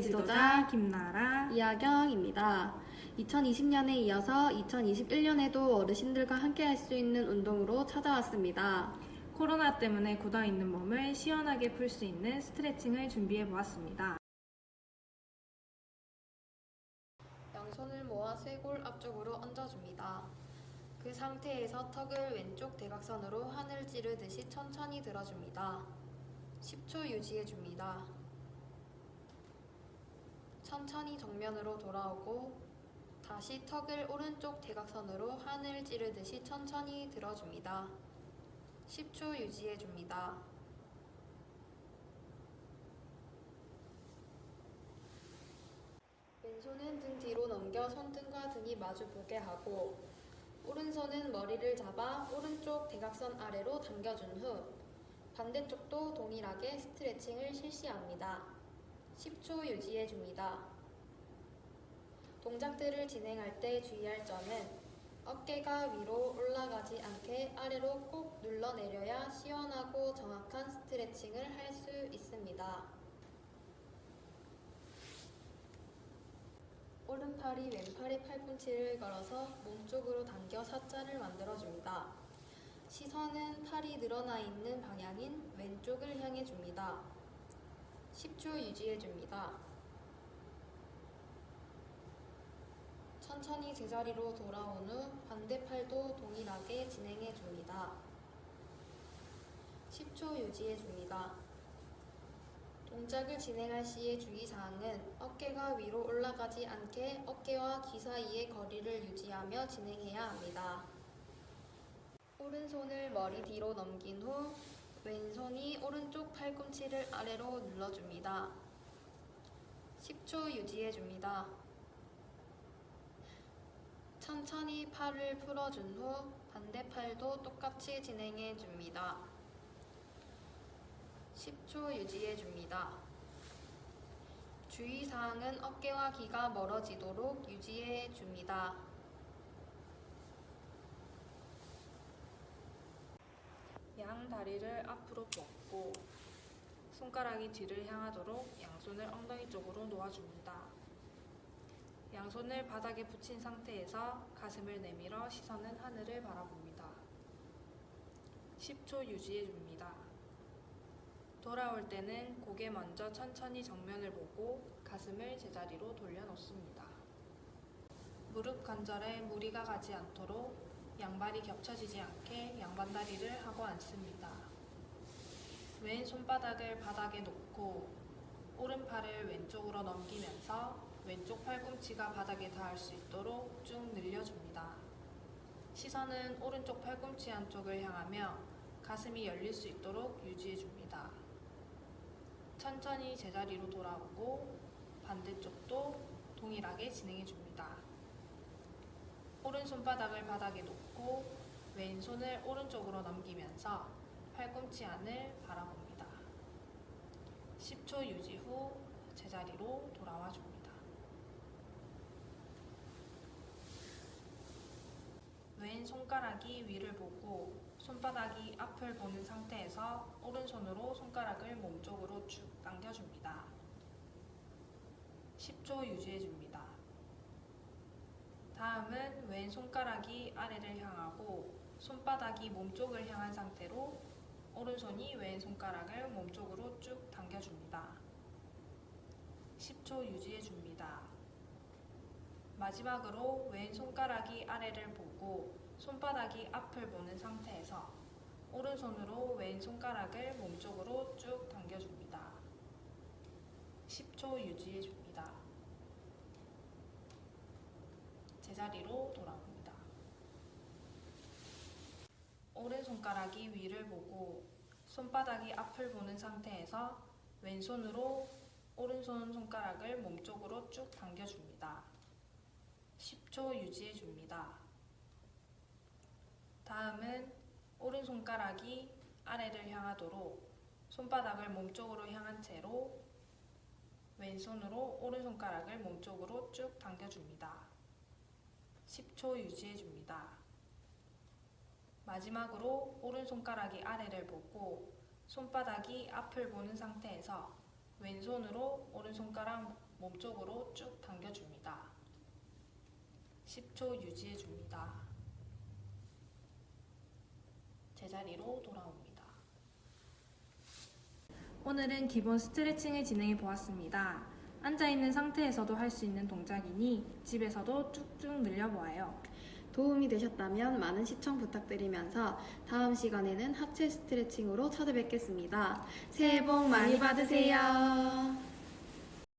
지도자 김나라. 이하경입니다. 2020년에 이어서 2021년에도 어르신들과 함께 할 수 있는 운동으로 찾아왔습니다. 코로나 때문에 굳어 있는 몸을 시원하게 풀 수 있는 스트레칭을 준비해 보았습니다. 양손을 모아 쇄골 앞쪽으로 얹어줍니다. 그 상태에서 턱을 왼쪽 대각선으로 하늘 찌르듯이 천천히 들어줍니다. 10초 유지해 줍니다. 천천히 정면으로 돌아오고 다시 턱을 오른쪽 대각선으로 하늘 찌르듯이 천천히 들어줍니다. 10초 유지해줍니다. 왼손은 등 뒤로 넘겨 손등과 등이 마주보게 하고 오른손은 머리를 잡아 오른쪽 대각선 아래로 당겨준 후 반대쪽도 동일하게 스트레칭을 실시합니다. 10초 유지해 줍니다. 동작들을 진행할 때 주의할 점은 어깨가 위로 올라가지 않게 아래로 꼭 눌러내려야 시원하고 정확한 스트레칭을 할 수 있습니다. 오른팔이 왼팔의 팔꿈치를 걸어서 몸쪽으로 당겨 사자를 만들어줍니다. 시선은 팔이 늘어나 있는 방향인 왼쪽을 향해 줍니다. 10초 유지해줍니다. 천천히 제자리로 돌아온 후 반대팔도 동일하게 진행해줍니다. 10초 유지해줍니다. 동작을 진행할 시의 주의사항은 어깨가 위로 올라가지 않게 어깨와 귀 사이의 거리를 유지하며 진행해야 합니다. 오른손을 머리 뒤로 넘긴 후 왼손이 오른쪽 팔꿈치를 아래로 눌러줍니다. 10초 유지해줍니다. 천천히 팔을 풀어준 후 반대 팔도 똑같이 진행해줍니다. 10초 유지해줍니다. 주의사항은 어깨와 귀가 멀어지도록 유지해줍니다. 양 다리를 앞으로 뻗고 손가락이 뒤를 향하도록 양손을 엉덩이 쪽으로 놓아줍니다. 양손을 바닥에 붙인 상태에서 가슴을 내밀어 시선은 하늘을 바라봅니다. 10초 유지해줍니다. 돌아올 때는 고개 먼저 천천히 정면을 보고 가슴을 제자리로 돌려놓습니다. 무릎 관절에 무리가 가지 않도록 양발이 겹쳐지지 않게 양반다리를 하고 앉습니다. 왼 손바닥을 바닥에 놓고 오른팔을 왼쪽으로 넘기면서 왼쪽 팔꿈치가 바닥에 닿을 수 있도록 쭉 늘려줍니다. 시선은 오른쪽 팔꿈치 안쪽을 향하며 가슴이 열릴 수 있도록 유지해줍니다. 천천히 제자리로 돌아오고 반대쪽도 동일하게 진행해줍니다. 오른손바닥을 바닥에 놓고 왼손을 오른쪽으로 넘기면서 팔꿈치 안을 바라봅니다. 10초 유지 후 제자리로 돌아와 줍니다. 왼 손가락이 위를 보고 손바닥이 앞을 보는 상태에서 오른손으로 손가락을 몸쪽으로 쭉 당겨줍니다. 10초 유지해줍니다. 다음은 왼 손가락이 아래를 향하고 손바닥이 몸쪽을 향한 상태로 오른손이 왼 손가락을 몸쪽으로 쭉 당겨줍니다. 10초 유지해줍니다. 마지막으로 왼 손가락이 아래를 보고 손바닥이 앞을 보는 상태에서 오른손으로 왼 손가락을 몸쪽으로 쭉 당겨줍니다. 10초 유지해줍니다. 제자리로 돌아옵니다. 오른 손가락이 위를 보고 손바닥이 앞을 보는 상태에서 왼손으로 오른손 손가락을 몸쪽으로 쭉 당겨줍니다. 10초 유지해줍니다. 다음은 오른 손가락이 아래를 향하도록 손바닥을 몸쪽으로 향한 채로 왼손으로 오른 손가락을 몸쪽으로 쭉 당겨줍니다. 10초 유지해줍니다. 마지막으로 오른손가락이 아래를 보고 손바닥이 앞을 보는 상태에서 왼손으로 오른손가락 몸쪽으로 쭉 당겨줍니다. 10초 유지해줍니다. 제자리로 돌아옵니다. 오늘은 기본 스트레칭을 진행해 보았습니다. 앉아있는 상태에서도 할 수 있는 동작이니 집에서도 쭉쭉 늘려보아요. 도움이 되셨다면 많은 시청 부탁드리면서 다음 시간에는 하체 스트레칭으로 찾아뵙겠습니다. 새해 복 많이 받으세요.